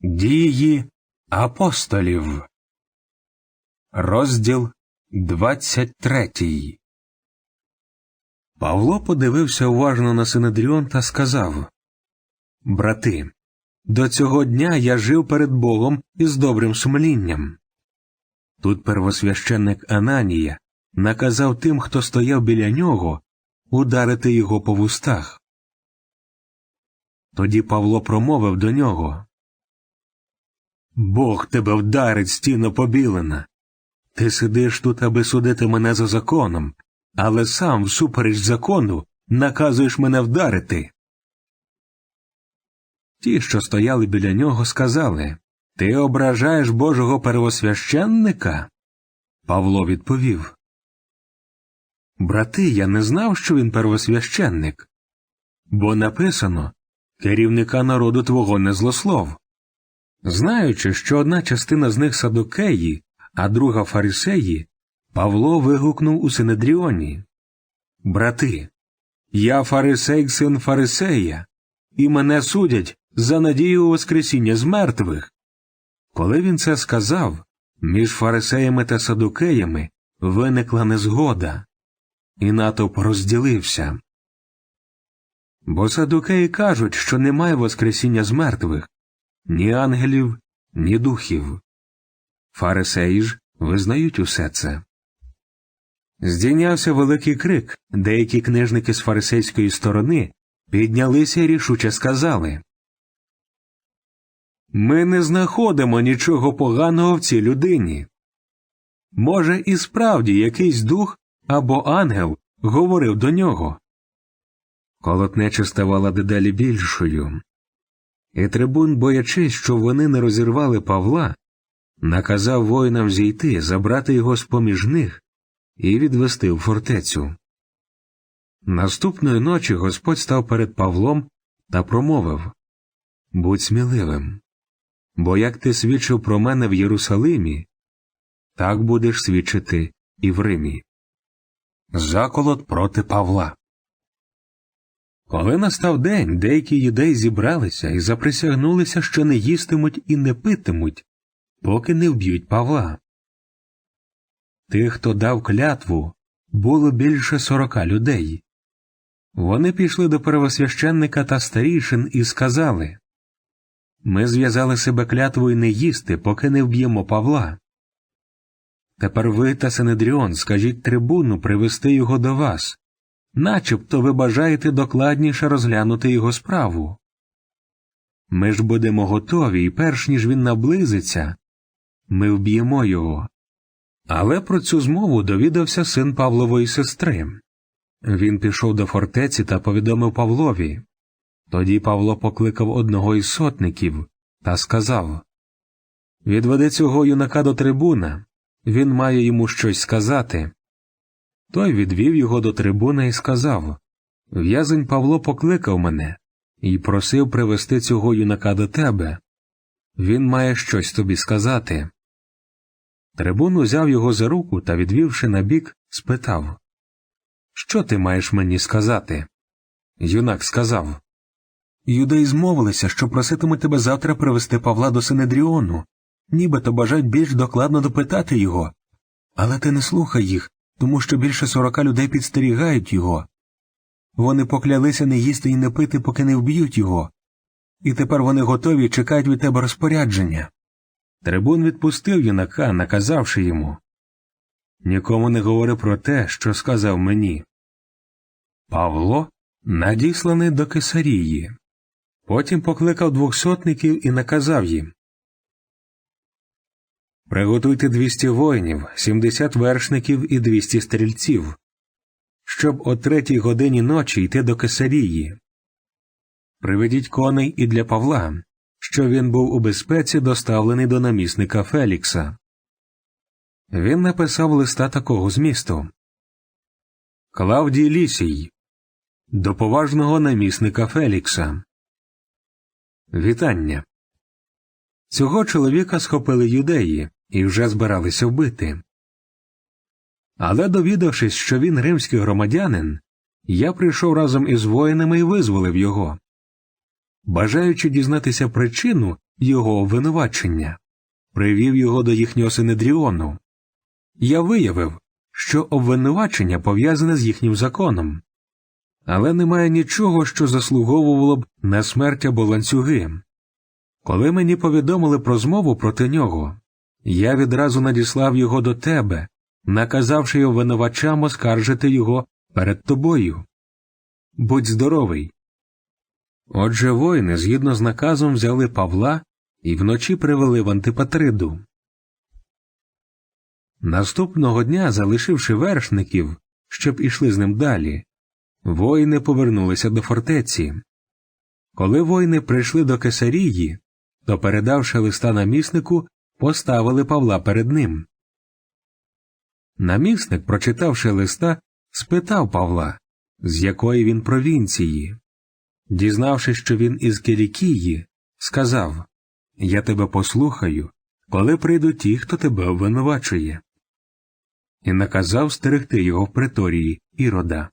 Дії апостолів. Розділ 23 Павло подивився уважно на Синедріон та сказав Брати, до цього дня я жив перед Богом із добрим сумлінням. Тут первосвященник Ананія наказав тим, хто стояв біля нього, ударити його по вустах. Тоді Павло промовив до нього Бог тебе вдарить, стіно побілена. Ти сидиш тут, аби судити мене за законом, але сам, всупереч закону, наказуєш мене вдарити. Ті, що стояли біля нього, сказали Ти ображаєш Божого первосвященника? Павло відповів Брати, я не знав, що він первосвященник, бо написано керівника народу твого не злослов. Знаючи, що одна частина з них садокеї, а друга фарисеї, Павло вигукнув у Синедріоні Брати, я фарисей син фарисея, і мене судять за надію Воскресіння з мертвих. Коли він це сказав, між фарисеями та садукеями виникла незгода, і натовп розділився. Бо садукеї кажуть, що немає Воскресіння з мертвих, ні ангелів, ні духів. Фарисеї ж визнають усе це. Здійнявся великий крик, деякі книжники з фарисейської сторони піднялися і рішуче сказали Ми не знаходимо нічого поганого в цій людині. Може, і справді якийсь дух або ангел говорив до нього. Колотнеча ставала дедалі більшою. І трибун, боячись, що вони не розірвали Павла, наказав воїнам зійти, забрати його з поміж них і відвести в фортецю. Наступної ночі Господь став перед Павлом та промовив Будь сміливим, бо як ти свідчив про мене в Єрусалимі, так будеш свідчити і в Римі. Заколот проти Павла. Коли настав день, деякі юдеї зібралися і заприсягнулися, що не їстимуть і не питимуть, поки не вб'ють Павла. Тих, хто дав клятву, було більше сорока людей. Вони пішли до первосвященника та старішин і сказали Ми зв'язали себе клятвою не їсти, поки не вб'ємо Павла. Тепер ви та Синедріон скажіть трибуну привести його до вас, начебто ви бажаєте докладніше розглянути його справу. Ми ж будемо готові, і перш ніж він наблизиться, ми вб'ємо його. Але про цю змову довідався син Павлової сестри. Він пішов до фортеці та повідомив Павлові. Тоді Павло покликав одного із сотників та сказав Відведи цього юнака до трибуна, він має йому щось сказати. Той відвів його до трибуна і сказав В'язень Павло покликав мене і просив привести цього юнака до тебе. Він має щось тобі сказати. Трибун узяв його за руку та, відвівши набік, спитав Що ти маєш мені сказати? Юнак сказав Юдеї змовилися, що проситимуть тебе завтра привести Павла до Синедріону, нібито бажають більш докладно допитати його. Але ти не слухай їх, тому що більше сорока людей підстерігають його. Вони поклялися не їсти і не пити, поки не вб'ють його, і тепер вони готові і чекають від тебе розпорядження. Трибун відпустив юнака, наказавши йому Нікому не говори про те, що сказав мені. Павло надісланий до Кесарії. Потім покликав двохсотників і наказав їм Приготуйте двісті воїнів, сімдесят вершників і двісті стрільців, щоб о третій годині ночі йти до Кесарії. Приведіть коней і для Павла, що він був у безпеці доставлений до намісника Фелікса. Він написав листа такого змісту Клавдій Лісій до поважного намісника Фелікса. Вітання. Цього чоловіка схопили юдеї і вже збиралися вбити. Але, довідавшись, що він римський громадянин, я прийшов разом із воїнами і визволив його. бажаючи дізнатися причину його обвинувачення, привів його до їхнього синедріону. Я виявив, що обвинувачення пов'язане з їхнім законом, але немає нічого, що заслуговувало б на смерть або ланцюги. Коли мені повідомили про змову проти нього, я відразу надіслав його до тебе, наказавши обвинувачам оскаржити його перед тобою. Будь здоровий. Отже, воїни, згідно з наказом, взяли Павла і вночі привели в Антипатриду. Наступного дня, залишивши вершників, щоб ішли з ним далі, воїни повернулися до фортеці. Коли воїни прийшли до Кесарії, то, передавши листа наміснику, поставили Павла перед ним. Намісник, прочитавши листа, спитав Павла, з якої він провінції. Дізнавшись, що він із Кілікії, сказав Я тебе послухаю, коли прийдуть ті, хто тебе обвинувачує. І наказав стерегти його в преторії Ірода.